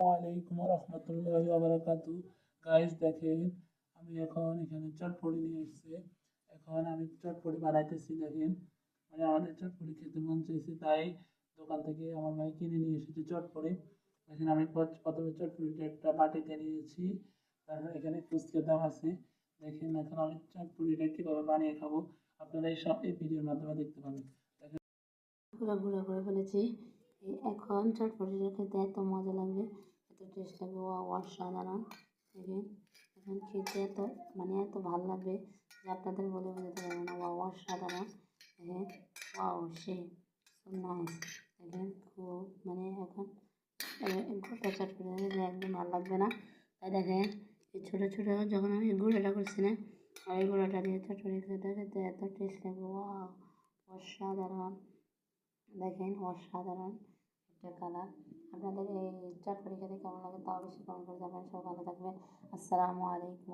আলাইকুম রহমতুল্লাহি বারাকাতু গাইস দেখেন, আমি এখন এখানে চটপটি নিয়ে এসেছি। এখন আমি চটপটি বানাইতেছি, দেখেন। মানে আমাদের চটপটি খেতে মন চাইছে, তাই দোকান থেকে আমার ভাই কিনে নিয়ে এসেছে চটপটি। দেখেন, আমি প্রথমে চটপটিটা একটা বাটিতে নিয়েছি। তারপর এখানে ফুচকা দাম আছে। দেখেন, এখন আমি চটপটিটা কীভাবে বানিয়ে খাব, আপনারা এই সব এই ভিডিওর মাধ্যমে দেখতে পাবেন। দেখেন। করে ফেলেছি। এখন চটপটিটা খেতে এত মজা লাগবে, এত টেস্ট লাগবে। ওয়া অসাধারণ। এখন খেতে এত মানে এত ভালো লাগবে যে আপনাদের বলে বোঝাতে পারব না। ওয়া অসাধারণ। দেখেন, ওয়াও, সে নাইস দেখেন, খুব মানে এখন গোটা চটপটি একদম ভালো লাগবে না। তাই দেখেন ছোটো ছোটো, যখন আমি গুঁড়োটা করছি না, আর এই গুঁড়োটা দিয়ে চটপটি খেতে খেতে এত টেস্ট লাগবে। ওয়াও, অসাধারণ। দেখেন অসাধারণ একটা কালার আপনাদের এই চটপটি খেতে কেমন লাগে তা অবশ্যই কমেন্ট করে জানাবেন। সব ভালো থাকবেন। আসসালামু আলাইকুম